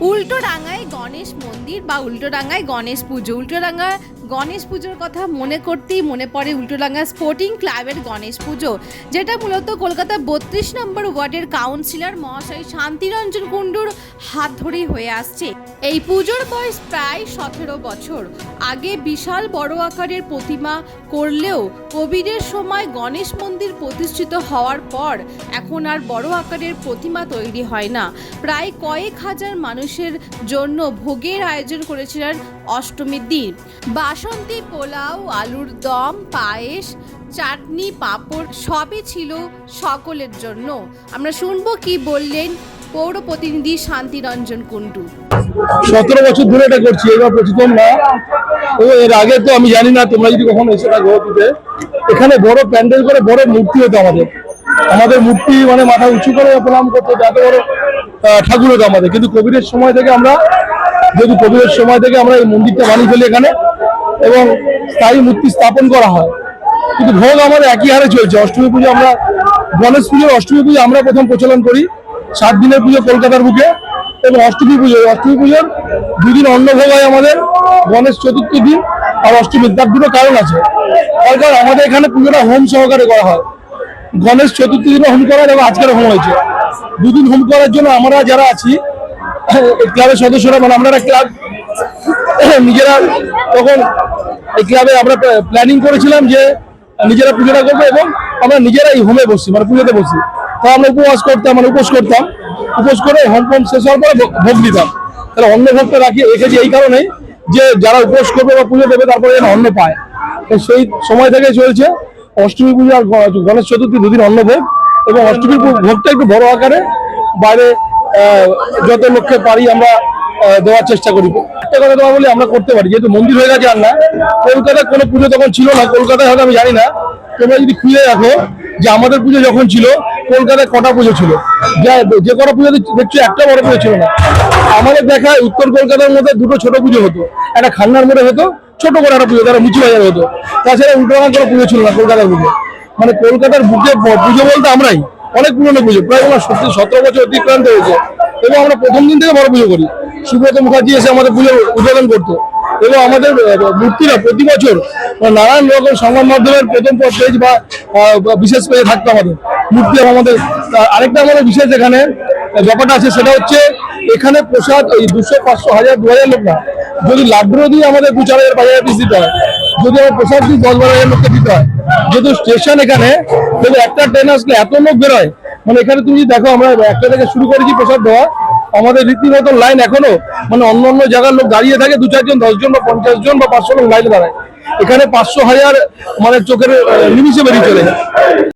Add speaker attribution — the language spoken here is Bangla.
Speaker 1: উল্টোডাঙ্গায় গণেশ মন্দির বা উল্টো উল্টোডাঙ্গায় গণেশ পুজো উল্টো উল্টোডাঙ্গা গণেশ পুজোর কথা মনে করতেই মনে পড়ে উল্টোডাঙ্গা স্পোর্টিং ক্লাবের গণেশ পুজো, যেটা মূলত কলকাতা বত্রিশ নম্বর ওয়ার্ডের কাউন্সিলর মহাশয় শান্তিরঞ্জন কুণ্ডুর হাত ধরেই হয়ে আসছে। এই পুজোর বয়স প্রায় সতেরো বছর। আগে বিশাল বড় আকারের প্রতিমা করলেও কোভিডের সময় গণেশ মন্দির প্রতিষ্ঠিত হওয়ার পর এখন আর বড় আকারের প্রতিমা তৈরি হয় না। প্রায় কয়েক হাজার মানুষের জন্য ভোগের আয়োজন করেছিলেন অষ্টমীর দিন। বাসন্তী, পোলাও, আলুর দম, পায়েস, চাটনি, পাঁপড়, সবই ছিল সকলের জন্য। আমরা শুনব কি বললেন পৌর প্রতিনিধি শান্তিরঞ্জন কুণ্ডু।
Speaker 2: সতেরো বছর ধরে এটা করছি, এবার প্রথম না। ও, এর আগে তো আমি জানি না তোমরা যদি কখনো এসে থাকো অতীতে এখানে বড় প্যান্ডেল করে বড় মূর্তি হতো আমাদের। আমাদের মূর্তি মানে মাথা উঁচু করে প্রণাম করতে এত বড় ঠাকুর হতো আমাদের। কিন্তু কোভিডের সময় থেকে আমরা, যেহেতু কোভিডের সময় থেকে আমরা এই মন্দিরটা বানিয়ে ফেলি এখানে এবং স্থায়ী মূর্তি স্থাপন করা হয়। কিন্তু ভোগ আমাদের একই হারে চলছে। অষ্টমী পুজো আমরা, গণেশ পুজো অষ্টমী পুজো আমরা প্রথম প্রচলন করি সাত দিনের পুজো কলকাতার বুকে এবং অষ্টমী পুজো। অষ্টমী পুজোর দুদিন অন্নভোগ হয় আমাদের গণেশ চতুর্থী দিন আর অষ্টমী তার দুটো কারণ আছে। তার কারণ আমাদের এখানে পুজোটা হোম সহকারে করা হয়। গণেশ চতুর্থী দিনে হোম করার এবং আজকের হোম হয়েছে। দুদিন হোম করার জন্য আমরা যারা আছি ক্লাবের সদস্যরা মানে আমরা ক্লাব, নিজেরা তখন এই আমরা প্ল্যানিং করেছিলাম যে নিজেরা পুজোটা করব এবং আমরা নিজেরা এই হোমে বসছি মানে পুজোতে বসি তো আমরা উপবাস করতাম মানে উপোস করতাম। উপোস করে হোম শেষ হওয়ার পরে ভোগ- দিতাম। তাহলে অন্ন ভোগটা রাখি, রেখেছি এই কারণেই যে যারা উপোস করবে বা পুজো দেবে, তারপরে যেন অন্ন পায়। তো সেই সময় থেকে চলছে অষ্টমী পুজো আর গণেশ চতুর্থী দুদিন অন্ন ভোগ এবং অষ্টমীর ভোগ- ভোগটা একটু বড় আকারে। বাইরে যত লক্ষ্যে পারি আমরা দেওয়ার চেষ্টা করি। একটা কথা তোমার বলি, আমরা করতে পারি। যেহেতু মন্দির হয়ে গেছে আর না কলকাতায় কোনো পুজো তখন ছিল না। কলকাতায় হয়তো আমি জানি না। তোমরা যদি খুঁজে রাখো যে আমাদের পুজো যখন ছিল, কলকাতায় কটা পুজো ছিল? যা- যে কটা পুজো দেখছ একটা বড় পুজো ছিল না। আমাদের দেখায় উত্তর কলকাতার মধ্যে দুটো ছোট পুজো হতো। একটা খান্নার মোড়ে হতো, ছোট করে একটা পুজো তারা মুচি বাজারে হতো। তাছাড়া উল্টোখান কোনো পুজো ছিল না কলকাতার পুজো মানে কলকাতার বুকে পুজো বলতে আমরাই। অনেক পুরনো পুজো, প্রায় আমার সত্যি সতেরো বছর অতিক্রান্ত হয়েছে। এবং আমরা প্রথম দিন থেকে বড় পুজো করি। সুব্রত মুখার্জি এসে আমাদের পুজো উদ্বোধন করতো। এবং আমাদের মূর্তিরা প্রতি বছর নানান রকম সংবাদ মাধ্যমের প্রথম পেজ বা বিশেষ পেজে থাকতো আমাদের। মূর্তি আমাদের আরেকটা আমাদের বিশেষ এখানে ব্যাপারটা আছে সেটা হচ্ছে, এখানে প্রসাদ ওই দুশো পাঁচশো হাজার, দু হাজার লোক না, যদি লাড্ডুও দিয়ে আমাদের দু চার হাজার, পাঁচ হাজার পিস দিতে হয়, যদি আমার প্রসাদ দিই দশ বারো হাজার লোককে দিতে হয়, যেহেতু স্টেশন এখানে যদি একটা ট্রেন আসলে এত লোক বেরোয় মানে এখানে তুমি দেখো আমরা একটা থেকে শুরু করেছি প্রসাদ দেওয়া আমাদের রীতিমতো লাইন এখনও মানে অন্য অন্য জায়গার লোক দাঁড়িয়ে থাকে, দু চারজন, দশজন বা পঞ্চাশ জন বা পাঁচশো লোক লাইনে দাঁড়ায় এখানে পাঁচশো হাজার মানে চোখের নিমিশে বেরিয়ে চলে